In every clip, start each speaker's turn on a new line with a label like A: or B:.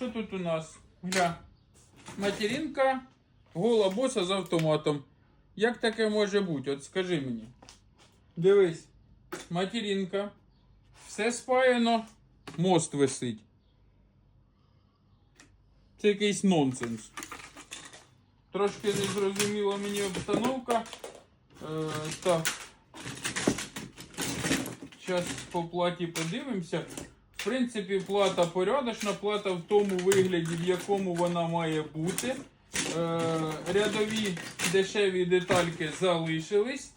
A: Що тут у нас? Гля. Материнка, гола боса з автоматом. Як таке може бути? От скажи мені. Дивись. Материнка. Все спаяно. Мост висить. Це якийсь нонсенс. Трошки незрозуміла мені обстановка. Е, так. Зараз по платі подивимося. В принципі, плата порядочна, плата в тому вигляді, в якому вона має бути. Е, рядові дешеві детальки залишились.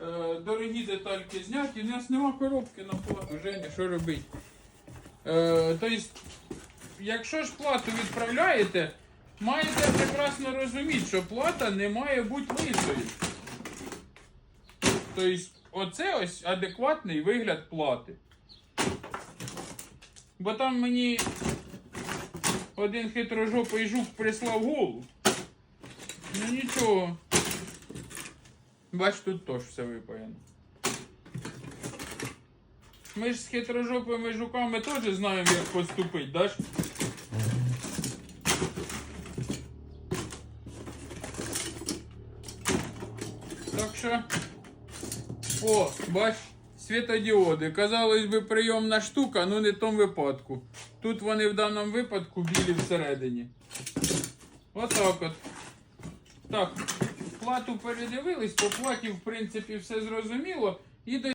A: Е, дорогі детальки зняті. У нас нема коробки на плату. Женя, що робить? Е, тобто, якщо ж плату відправляєте, маєте прекрасно розуміти, що плата не має бути лисою. Тобто, оце ось адекватний вигляд плати. Бо там мені один хитрожопий жук прислав голу. Ну нічого. Бач, тут теж все випаяно. Ми ж з хитрожопими жуками теж знаємо, як поступити, да? Так що. О, бач, світодіоди. Казалось би, прийомна штука, ну не в тому випадку. Тут вони в даному випадку білі всередині. Отак от. Так, плату передивились, по платі, в принципі, все зрозуміло. І до